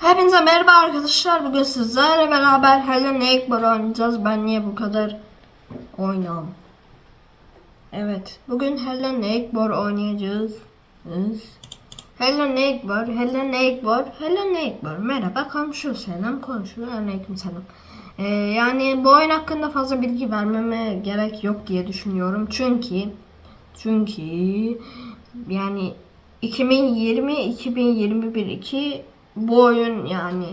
Hepinize merhaba arkadaşlar. Bugün sizlerle beraber Hello Neighbor oynayacağız. Ben niye bu kadar oynam? Evet. Bugün Hello Neighbor oynayacağız. Hello Neighbor, Hello Neighbor, Hello Neighbor. Merhaba komşu selam komşu. Aleyküm selam. Ee, yani bu oyun hakkında fazla bilgi vermeme gerek yok diye düşünüyorum. Çünkü çünkü yani 2020 2021 2 bu oyun yani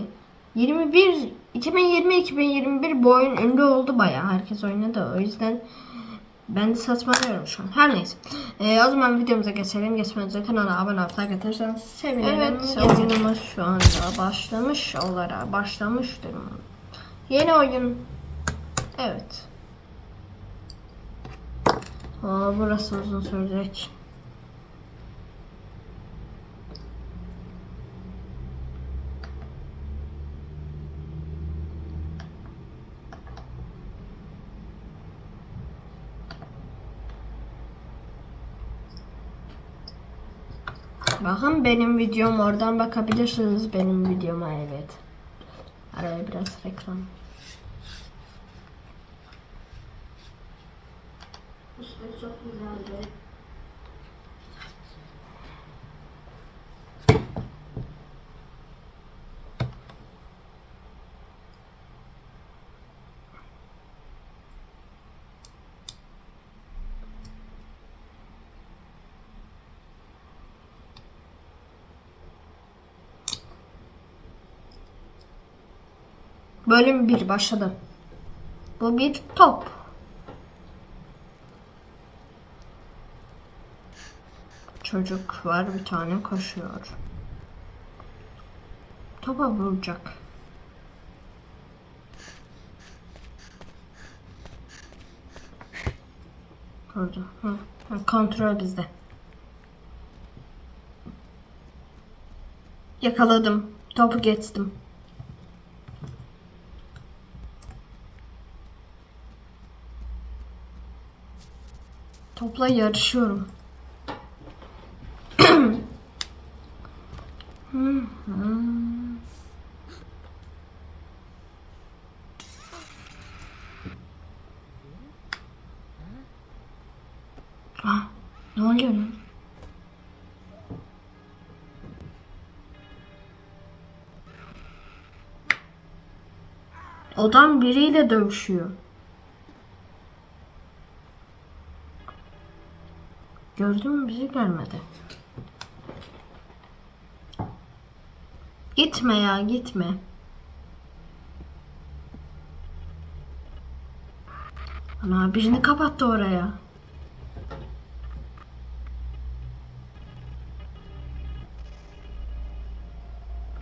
21 2020 2021 bu oyun ünlü oldu bayağı herkes oynadı o yüzden ben de saçmalıyorum şu an. Her neyse. Ee, o zaman videomuza geçelim. Geçmeden önce kanala abone olup like atarsanız sevinirim. Evet, oyunumuz şu anda başlamış olarak başlamıştır. Yeni oyun. Evet. Aa, burası uzun sürecek. Bakın benim videom oradan bakabilirsiniz benim videoma evet. Araya biraz reklam. Çok güzeldi. Bölüm 1 başladı. Bu bir top. Çocuk var bir tane koşuyor. Topa vuracak. Hı. hı, Kontrol bizde. Yakaladım. Topu geçtim. Topla yarışıyorum. Ah, ne oluyor lan? Adam biriyle dövüşüyor. Gördün mü bizi görmedi. Gitme ya gitme. Ana birini kapattı oraya.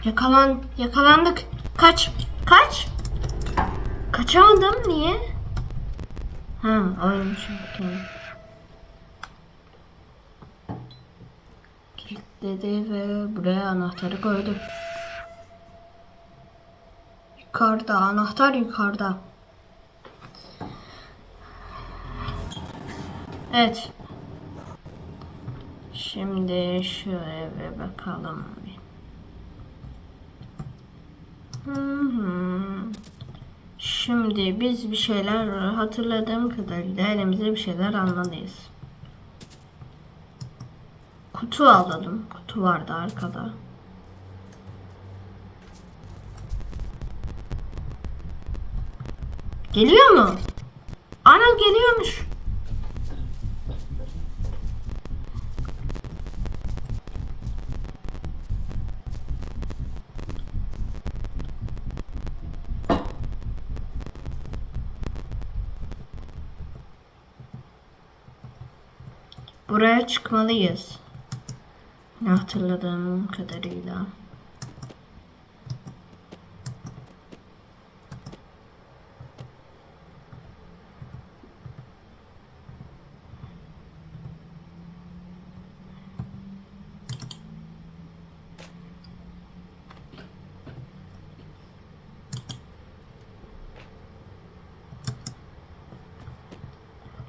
Yakalan yakalandık. Kaç. Kaç. Kaçamadım niye? Ha oynamışım. Tamam. Kilitledi ve buraya anahtarı koydu. Yukarıda anahtar yukarıda. Evet. Şimdi şu eve bakalım. Hı hı. Şimdi biz bir şeyler hatırladığım kadarıyla elimizde bir şeyler almalıyız. Kutu alalım. Kutu vardı arkada. Geliyor mu? Ana geliyormuş. Buraya çıkmalıyız. Hatırladığım kadarıyla.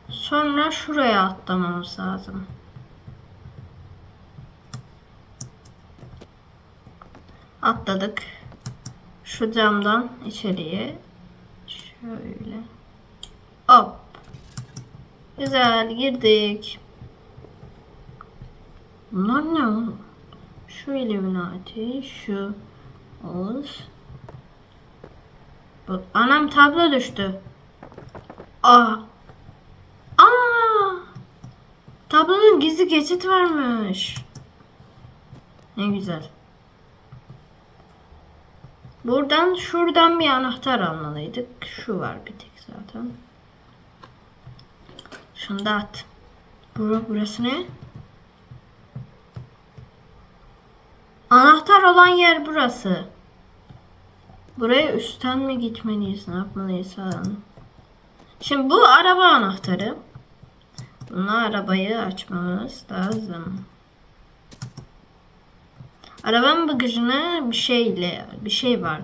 Sonra şuraya atlamamız lazım. Atladık. Şu camdan içeriye. Şöyle. Hop. Güzel girdik. Bunlar ne oğlum? Şu Illuminati, şu Oğuz. Bu, anam tablo düştü. Aa. Aa. Tablonun gizli geçit varmış. Ne güzel. Buradan şuradan bir anahtar almalıydık. Şu var bir tek zaten. Şunu da at. Bura, burası ne? Anahtar olan yer burası. Buraya üstten mi gitmeliyiz? Ne yapmalıyız falan. Şimdi bu araba anahtarı. Bununla arabayı açmamız lazım. Arabanın bagajına bir şeyle bir şey vardı.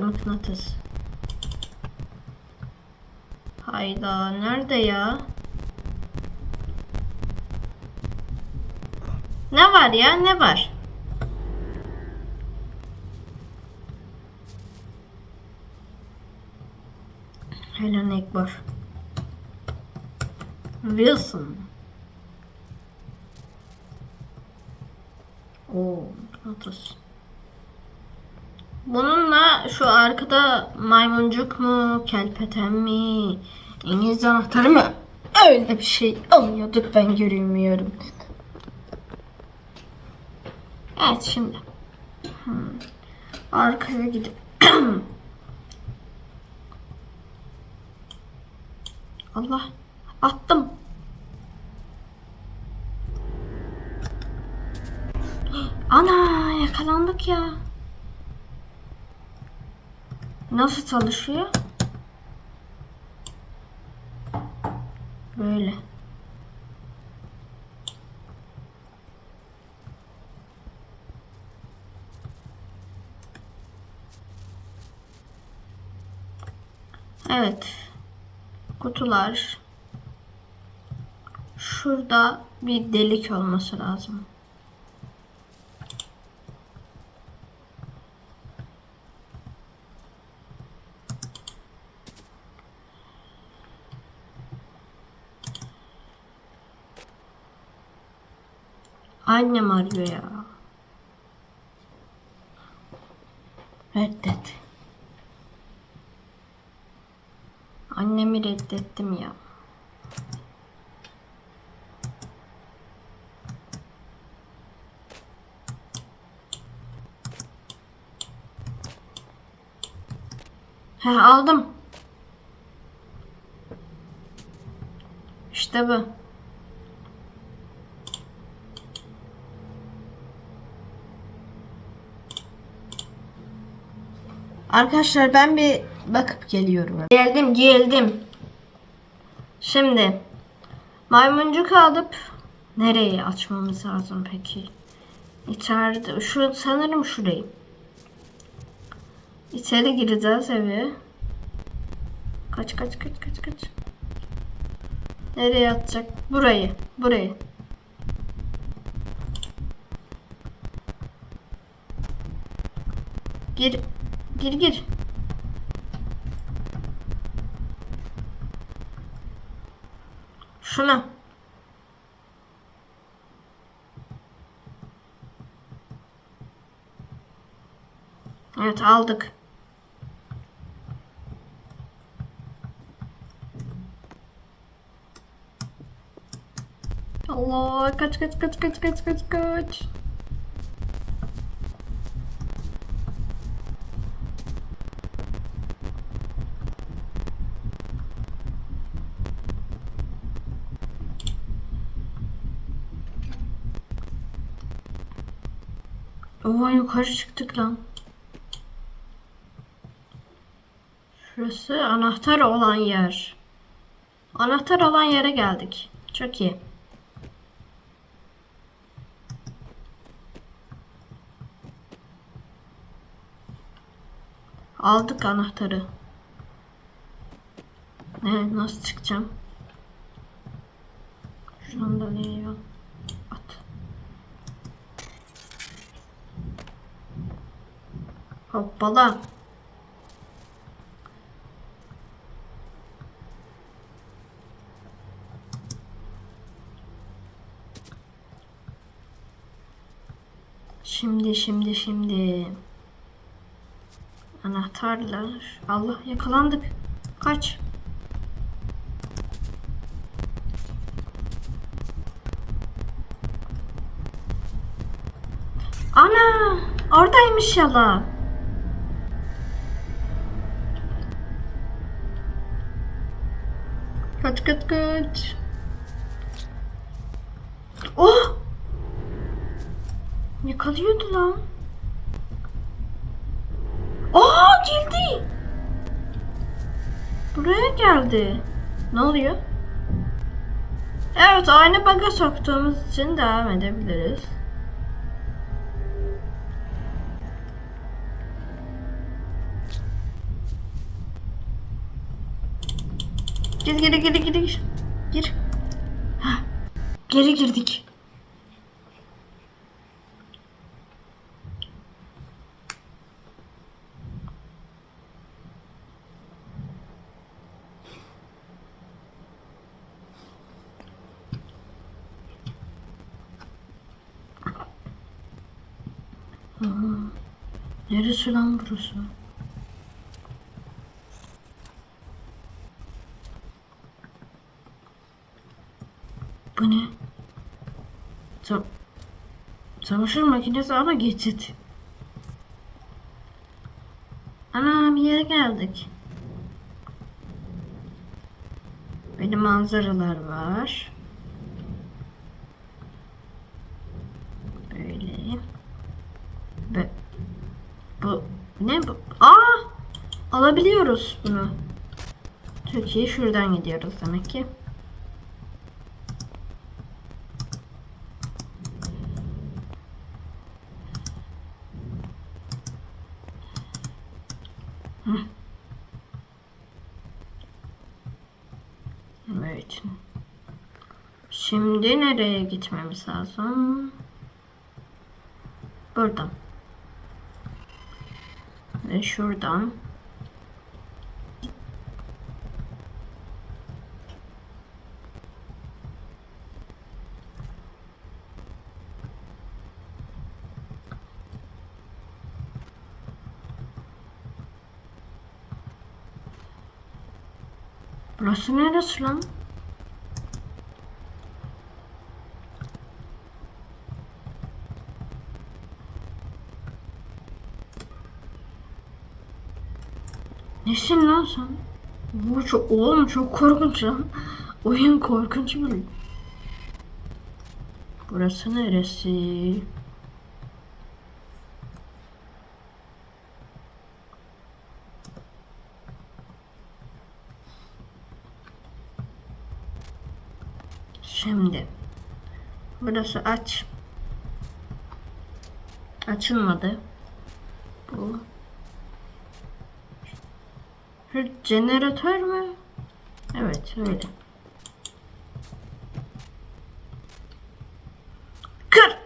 Mıknatıs. Hayda nerede ya? Ne var ya ne var? Helen Ekbar. Wilson. Oo, mıknatıs. Bununla şu arkada maymuncuk mu, kelpeten mi, İngiliz anahtarı mı? Öyle bir şey alıyorduk ben göremiyorum. Evet şimdi. Hmm. Arkaya gidip Allah attım. Ana yakalandık ya. Nasıl çalışıyor? Böyle. Evet. Kutular. Şurada bir delik olması lazım. Annem arıyor ya. Reddet. Annemi reddettim ya. He aldım. İşte bu. Arkadaşlar ben bir bakıp geliyorum. Geldim geldim. Şimdi maymuncuk alıp nereye açmamız lazım peki? İçeride şu sanırım şurayı. İçeri gireceğiz eve. Kaç kaç kaç kaç kaç. Nereye atacak? Burayı. Burayı. Gir. Gir gir. Şuna. Evet aldık. Allah kaç kaç kaç kaç kaç kaç kaç. Oha yukarı çıktık lan. Şurası anahtar olan yer. Anahtar olan yere geldik. Çok iyi. Aldık anahtarı. Ne nasıl çıkacağım? Şu anda nereye at. Hoppala. Şimdi şimdi şimdi. Anahtarlar. Allah yakalandık. Kaç. Ana! Oradaymış yalan. Kaç kaç kaç. Oh! Yakalıyordu lan. Aa geldi. Buraya geldi. Ne oluyor? Evet aynı baga soktuğumuz için devam edebiliriz. Gir gir gir gir gir. Gir. Hah, Geri girdik. Neresi lan burası? Bu ne? Sa Çamaşır makinesi ama geçit. Ana bir yere geldik. Benim manzaralar var. Böyle. Ve bu ne bu? Aa! Alabiliyoruz bunu. Türkiye şuradan gidiyoruz demek ki. Hı. Evet. Şimdi nereye gitmemiz lazım? Buradan. Ve şuradan. Burası neresi lan? Nesin lan sen? Bu çok, oğlum çok korkunç lan. Oyun korkunç bir. Burası neresi? Şimdi burası aç. Açılmadı. Bu. Şu jeneratör mü? Evet öyle. Kır.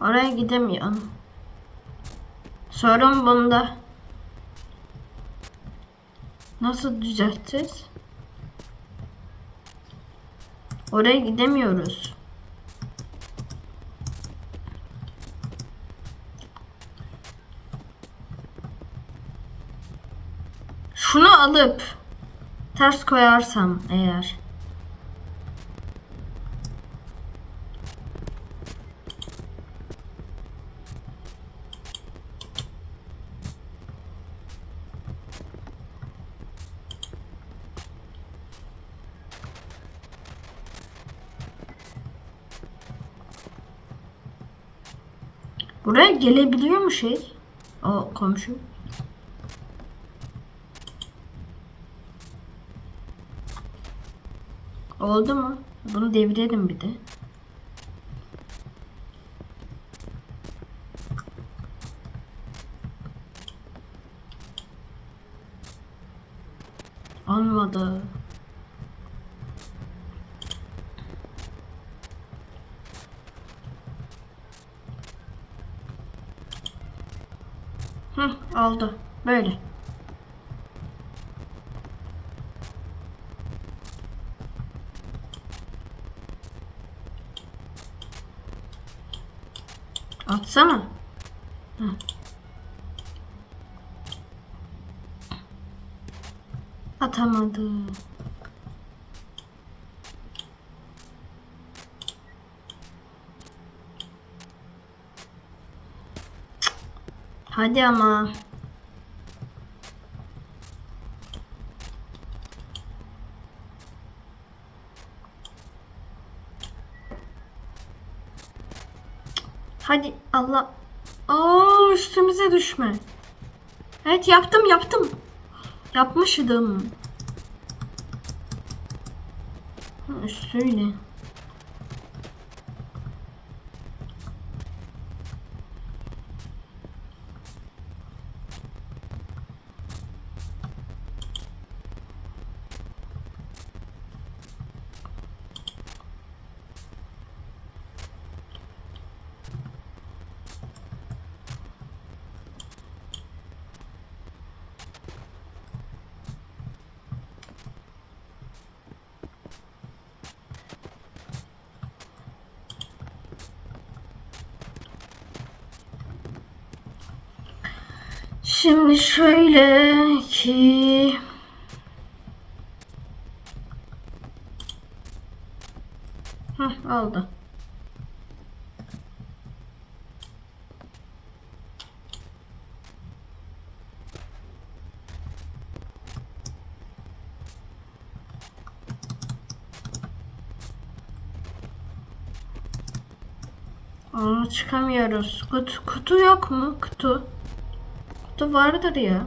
Oraya gidemiyorum. Sorun bunda. Nasıl düzelteceğiz? Oraya gidemiyoruz. Şunu alıp ters koyarsam eğer Buraya gelebiliyor mu şey? O komşu. Oldu mu? Bunu devirelim bir de. Olmadı. Hı, oldu. Böyle. Atsana. Hı. Atamadı. Cık. Hadi ama. Hadi Allah. Aa üstümüze düşme. Evet yaptım yaptım. Yapmışdım. Üstüyle. Şimdi şöyle ki Hah aldı. Aa, çıkamıyoruz. Kutu, kutu yok mu? Kutu. Kutu vardır ya.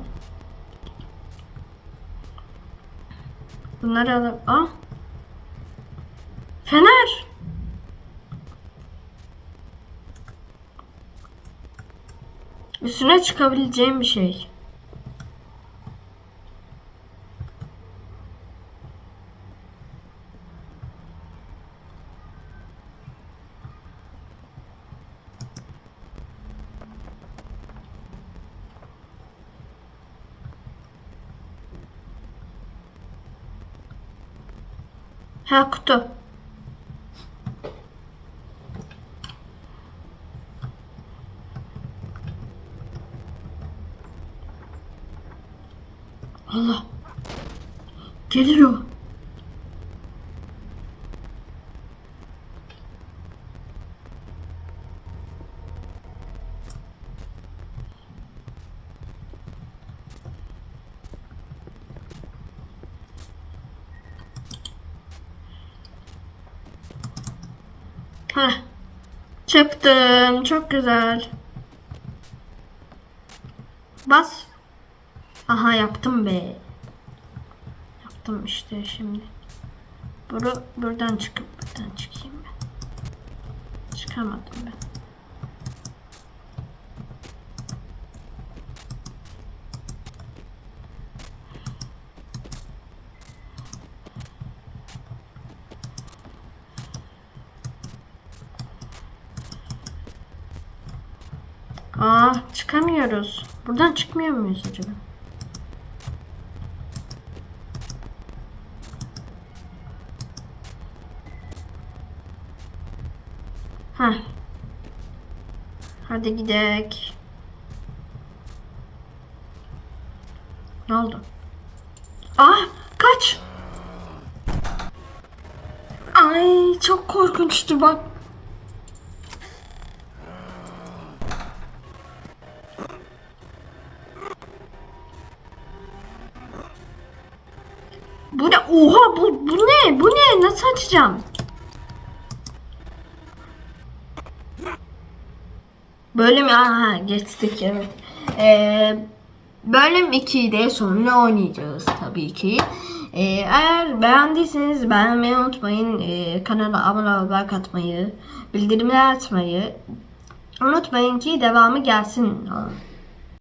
Bunları alıp... Aa! Fener! Üstüne çıkabileceğim bir şey. Ha kutu. Allah. Geliyor. Heh. Çıktım. Çok güzel. Bas. Aha yaptım be. Yaptım işte şimdi. Buru, buradan çıkıp buradan çıkayım ben. Çıkamadım ben. Aa çıkamıyoruz. Buradan çıkmıyor muyuz acaba? Heh. Hadi gidek. Ne oldu? Ah kaç. Ay çok korkunçtu bak. Oha bu, bu ne? Bu ne? Nasıl açacağım? Bölüm aha geçtik evet. Ee, bölüm 2'yi de sonra oynayacağız tabii ki. Ee, eğer beğendiyseniz beğenmeyi unutmayın. Ee, kanala abone olmayı, like atmayı, unutmayın ki devamı gelsin.